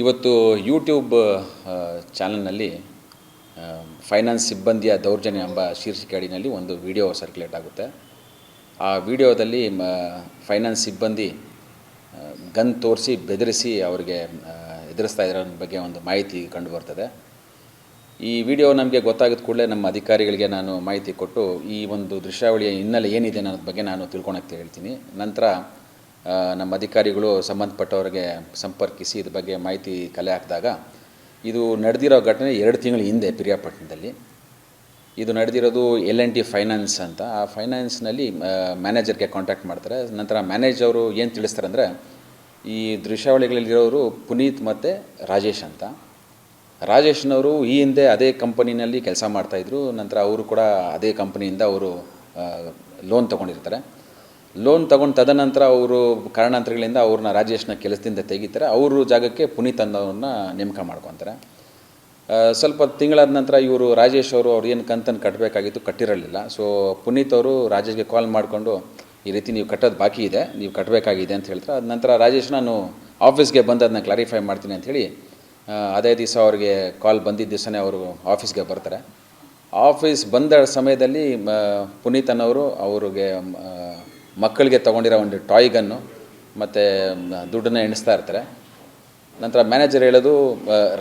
ಇವತ್ತು ಯೂಟ್ಯೂಬ್ ಚಾನಲ್ನಲ್ಲಿ ಫೈನಾನ್ಸ್ ಸಿಬ್ಬಂದಿಯ ದೌರ್ಜನ್ಯ ಎಂಬ ಶೀರ್ಷಿಕೆ ಅಡಿನಲ್ಲಿ ಒಂದು ವಿಡಿಯೋ ಸರ್ಕ್ಯುಲೇಟ್ ಆಗುತ್ತೆ. ಆ ವಿಡಿಯೋದಲ್ಲಿ ಮ ಫೈನಾನ್ಸ್ ಸಿಬ್ಬಂದಿ ಗನ್ ತೋರಿಸಿ, ಬೆದರಿಸಿ ಅವರಿಗೆ ಎದುರಿಸ್ತಾ ಇರೋ ಬಗ್ಗೆ ಒಂದು ಮಾಹಿತಿ ಕಂಡು ಬರ್ತದೆ. ಈ ವಿಡಿಯೋ ನಮಗೆ ಗೊತ್ತಾಗಿದ ಕೂಡಲೇ ನಮ್ಮ ಅಧಿಕಾರಿಗಳಿಗೆ ನಾನು ಮಾಹಿತಿ ಕೊಟ್ಟು ಈ ಒಂದು ದೃಶ್ಯಾವಳಿಯ ಹಿನ್ನೆಲೆ ಏನಿದೆ ಅನ್ನೋದ್ರ ಬಗ್ಗೆ ನಾನು ತಿಳ್ಕೊಳಕ್ಕೆ ಹೇಳ್ತೀನಿ. ನಂತರ ನಮ್ಮ ಅಧಿಕಾರಿಗಳು ಸಂಬಂಧಪಟ್ಟವರಿಗೆ ಸಂಪರ್ಕಿಸಿ ಇದ್ರ ಬಗ್ಗೆ ಮಾಹಿತಿ ಕಲೆ ಹಾಕಿದಾಗ ಇದು ನಡೆದಿರೋ ಘಟನೆ ಎರಡು ತಿಂಗಳ ಹಿಂದೆ ಪಿರಿಯಾಪಟ್ಟಣದಲ್ಲಿ. ಇದು ನಡೆದಿರೋದು ಎಲ್ ಎನ್ ಟಿ ಫೈನಾನ್ಸ್ ಅಂತ. ಆ ಫೈನಾನ್ಸ್ನಲ್ಲಿ ಮ್ಯಾನೇಜರ್ಗೆ ಕಾಂಟ್ಯಾಕ್ಟ್ ಮಾಡ್ತಾರೆ. ನಂತರ ಮ್ಯಾನೇಜರು ಏನು ತಿಳಿಸ್ತಾರೆ ಅಂದರೆ ಈ ದೃಶ್ಯಾವಳಿಗಳಲ್ಲಿರೋರು ಪುನೀತ್ ಮತ್ತು ರಾಜೇಶ್ ಅಂತ. ರಾಜೇಶ್ನವರು ಈ ಹಿಂದೆ ಅದೇ ಕಂಪನಿನಲ್ಲಿ ಕೆಲಸ ಮಾಡ್ತಾಯಿದ್ರು ನಂತರ ಅವರು ಕೂಡ ಅದೇ ಕಂಪನಿಯಿಂದ ಅವರು ಲೋನ್ ತೊಗೊಂಡಿರ್ತಾರೆ. ಲೋನ್ ತಗೊಂಡು ತದನಂತರ ಅವರು ಕಾರಣಾಂತರಗಳಿಂದ ಅವ್ರನ್ನ ರಾಜೇಶ್ನ ಕೆಲಸದಿಂದ ತೆಗಿತಾರೆ. ಅವರು ಜಾಗಕ್ಕೆ ಪುನೀತ್ ಅನ್ನೋರನ್ನ ನೇಮಕ ಮಾಡ್ಕೊತಾರೆ. ಸ್ವಲ್ಪ ತಿಂಗಳಾದ ನಂತರ ಇವರು ರಾಜೇಶ್ ಅವರು ಅವ್ರು ಏನು ಕಂತನ್ನು ಕಟ್ಟಬೇಕಾಗಿತ್ತು ಕಟ್ಟಿರಲಿಲ್ಲ. ಸೊ ಪುನೀತ್ ಅವರು ರಾಜೇಶ್ಗೆ ಕಾಲ್ ಮಾಡಿಕೊಂಡು, ಈ ರೀತಿ ನೀವು ಕಟ್ಟೋದು ಬಾಕಿ ಇದೆ, ನೀವು ಕಟ್ಟಬೇಕಾಗಿದೆ ಅಂತ ಹೇಳ್ತಾರೆ. ಅದ ನಂತರ ರಾಜೇಶ್ ನಾನು ಆಫೀಸ್ಗೆ ಬಂದು ಅದನ್ನ ಕ್ಲಾರಿಫೈ ಮಾಡ್ತೀನಿ ಅಂಥೇಳಿ ಅದೇ ದಿವಸ ಅವ್ರಿಗೆ ಕಾಲ್ ಬಂದಿದ್ದ ದಿವಸನೇ ಅವರು ಆಫೀಸ್ಗೆ ಬರ್ತಾರೆ. ಆಫೀಸ್ ಬಂದ ಸಮಯದಲ್ಲಿ ಪುನೀತ್ ಅನ್ನೋರು ಅವ್ರಿಗೆ ಮಕ್ಕಳಿಗೆ ತೊಗೊಂಡಿರೋ ಒಂದು ಟಾಯ್ ಗನ್ನು ಮತ್ತು ದುಡ್ಡನ್ನು ಎಣಿಸ್ತಾ ಇರ್ತಾರೆ. ನಂತರ ಮ್ಯಾನೇಜರ್ ಹೇಳೋದು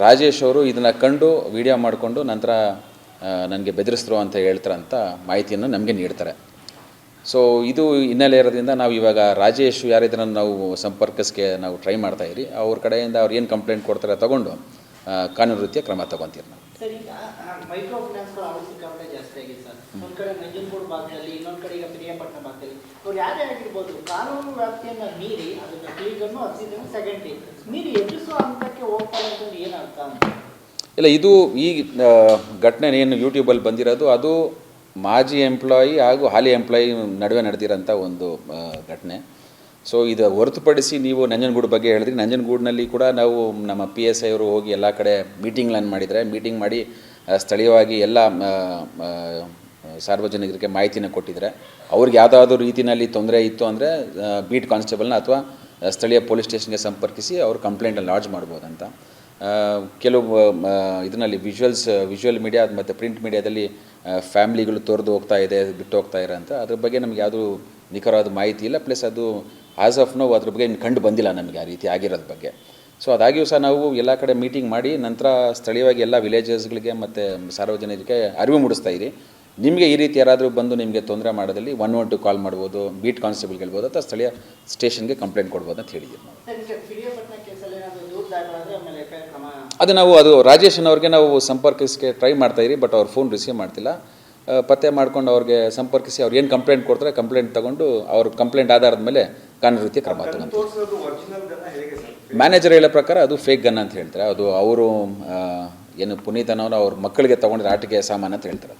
ರಾಜೇಶ್ ಅವರು ಇದನ್ನು ಕಂಡು ವಿಡಿಯೋ ಮಾಡಿಕೊಂಡು ನಂತರ ನನಗೆ ಬೆದರಿಸ್ರು ಅಂತ ಹೇಳ್ತಾರೆ ಅಂತ ಮಾಹಿತಿಯನ್ನು ನಮಗೆ ನೀಡ್ತಾರೆ. ಸೊ ಇದು ಹಿನ್ನೆಲೆ ಇರೋದ್ರಿಂದ ನಾವು ಇವಾಗ ರಾಜೇಶ್ ಯಾರಿದ್ರನ್ನು ನಾವು ಸಂಪರ್ಕಿಸ್ಗೆ ನಾವು ಟ್ರೈ ಮಾಡ್ತಾ ಇದ್ದೀರಿ. ಅವ್ರ ಕಡೆಯಿಂದ ಅವ್ರು ಏನು ಕಂಪ್ಲೇಂಟ್ ಕೊಡ್ತಾರೆ ತಗೊಂಡು ಕಾನೂನು ರೀತಿಯ ಕ್ರಮ ತಗೊಂತೀರಿ ನಾವು. ಸರ್ ಈಗ ಮೈಕ್ರೋ ಫೈನಾನ್ಸ್ಗಳ ಅವಶ್ಯಕತೆ ಜಾಸ್ತಿ ಆಗಿದೆ ಸರ್. ಒಂದ್ ಕಡೆ ನಂಜನಗೂಡು ಭಾಗದಲ್ಲಿ ಇನ್ನೊಂದ್ ಕಡೆ ಈಗ ಪಿರಿಯಾಪಟ್ಟಣ ಭಾಗದಲ್ಲಿ. ಅವ್ರು ಯಾರೇ ಆಗಿರ್ಬೋದು ಕಾನೂನು ವ್ಯಾಪ್ತಿಯನ್ನ ಮೀರಿ ಅದನ್ನ ಕ್ಲೀಗನ್ನು ಹಸಿದನ್ನು ಸೆಕೆಂಡ್ರಿ ಮೀರಿ ಎದುರಿಸುವ ಹಂತಕ್ಕೆ ಹೋಗ್ತಾರೆ ಅಂತಂದ್ರೆ ಏನರ್ಥ ಅಂತ ಇಲ್ಲ ಇದು ಈ ಘಟನೆ ಏನು ಯೂಟ್ಯೂಬಲ್ಲಿ ಬಂದಿರೋದು ಅದು ಮಾಜಿ ಎಂಪ್ಲಾಯಿ ಹಾಗೂ ಹಾಲಿ ಎಂಪ್ಲಾಯಿ ನಡುವೆ ನಡೆದಿರೋಂಥ ಒಂದು ಘಟನೆ. ಸೊ ಇದು ಹೊರತುಪಡಿಸಿ ನೀವು ನಂಜನಗೂಡು ಬಗ್ಗೆ ಹೇಳಿದ್ರಿ. ನಂಜನಗೂಡಿನಲ್ಲಿ ಕೂಡ ನಾವು ನಮ್ಮ ಪಿ ಎಸ್ ಐ ಅವರು ಹೋಗಿ ಎಲ್ಲ ಕಡೆ ಮೀಟಿಂಗ್ಗಳನ್ನು ಮಾಡಿದರೆ ಮೀಟಿಂಗ್ ಮಾಡಿ ಸ್ಥಳೀಯವಾಗಿ ಎಲ್ಲ ಸಾರ್ವಜನಿಕರಿಗೆ ಮಾಹಿತಿನ ಕೊಟ್ಟಿದ್ದಾರೆ ಅವ್ರಿಗೆ ಯಾವುದಾದ್ರೂ ರೀತಿಯಲ್ಲಿ ತೊಂದರೆ ಇತ್ತು ಅಂದರೆ ಬೀಟ್ ಕಾನ್ಸ್ಟೇಬಲ್ನ ಅಥವಾ ಸ್ಥಳೀಯ ಪೊಲೀಸ್ ಸ್ಟೇಷನ್ಗೆ ಸಂಪರ್ಕಿಸಿ ಅವರು ಕಂಪ್ಲೇಂಟನ್ನು ಲಾಡ್ಜ್ ಮಾಡ್ಬೋದಂತ. ಕೆಲವು ಇದರಲ್ಲಿ ವಿಜುವಲ್ಸ್, ವಿಜುವಲ್ ಮೀಡಿಯಾ ಮತ್ತು ಪ್ರಿಂಟ್ ಮೀಡಿಯಾದಲ್ಲಿ ಫ್ಯಾಮ್ಲಿಗಳು ತೊರೆದು ಹೋಗ್ತಾ ಇದೆ, ಬಿಟ್ಟು ಹೋಗ್ತಾ ಇರೋ ಅಂತ ಅದ್ರ ಬಗ್ಗೆ ನಮಗೆ ಯಾವುದೂ ನಿಖರವಾದ ಮಾಹಿತಿ ಇಲ್ಲ. ಪ್ಲಸ್ ಅದು ಆಸ್ ಆಫ್ ನೋವು ಅದ್ರ ಬಗ್ಗೆ ಇನ್ನು ಕಂಡು ಬಂದಿಲ್ಲ ನಮಗೆ ಆ ರೀತಿ ಆಗಿರೋದ್ರ ಬಗ್ಗೆ. ಸೊ ಅದಾಗಿಯೂ ಸಹ ನಾವು ಎಲ್ಲ ಕಡೆ ಮೀಟಿಂಗ್ ಮಾಡಿ ನಂತರ ಸ್ಥಳೀಯವಾಗಿ ಎಲ್ಲ ವಿಲೇಜಸ್ಗಳಿಗೆ ಮತ್ತು ಸಾರ್ವಜನಿಕರಿಗೆ ಅರಿವು ಮೂಡಿಸ್ತಾ ಇರಿ. ನಿಮಗೆ ಈ ರೀತಿ ಯಾರಾದರೂ ಬಂದು ನಿಮಗೆ ತೊಂದರೆ ಮಾಡೋದಲ್ಲಿ ಒನ್ ಒನ್ ಟು ಕಾಲ್ ಮಾಡ್ಬೋದು ಬೀಟ್ ಕಾನ್ಸ್ಟೇಬಲ್ಗೆ ಹೇಳ್ಬೋದು ಅಥವಾ ಸ್ಥಳೀಯ ಸ್ಟೇಷನ್ಗೆ ಕಂಪ್ಲೇಂಟ್ ಕೊಡ್ಬೋದು ಅಂತ ಹೇಳಿದ್ದೀವಿ ಅದು ನಾವು ಅದು ರಾಜೇಶನ್ ಅವ್ರಿಗೆ ನಾವು ಸಂಪರ್ಕಿಸಕ್ಕೆ ಟ್ರೈ ಮಾಡ್ತಾ ಇರಿ ಬಟ್ ಅವ್ರು ಫೋನ್ ರಿಸೀವ್ ಮಾಡ್ತಿಲ್ಲ. ಪತ್ತೆ ಮಾಡ್ಕೊಂಡು ಅವ್ರಿಗೆ ಸಂಪರ್ಕಿಸಿ ಅವ್ರು ಏನು ಕಂಪ್ಲೇಂಟ್ ಕೊಡ್ತಾರೆ ಕಂಪ್ಲೇಂಟ್ ತಗೊಂಡು ಅವ್ರ ಕಂಪ್ಲೇಂಟ್ ಆಧಾರದ ಮೇಲೆ ಕಾನೂನು ರೀತಿಯ ಕ್ರಮ ತಗೊಂಡು ಮ್ಯಾನೇಜರ್ ಹೇಳೋ ಪ್ರಕಾರ ಅದು ಫೇಕ್ ಗನ್ ಅಂತ ಹೇಳ್ತಾರೆ. ಅದು ಅವರು ಏನು ಪುನೀತ್ ಅನ್ನೋರು ಅವ್ರ ಮಕ್ಕಳಿಗೆ ತೊಗೊಂಡಿರೋ ಆಟಿಕೆ ಸಾಮಾನು ಅಂತ ಹೇಳ್ತಾರೆ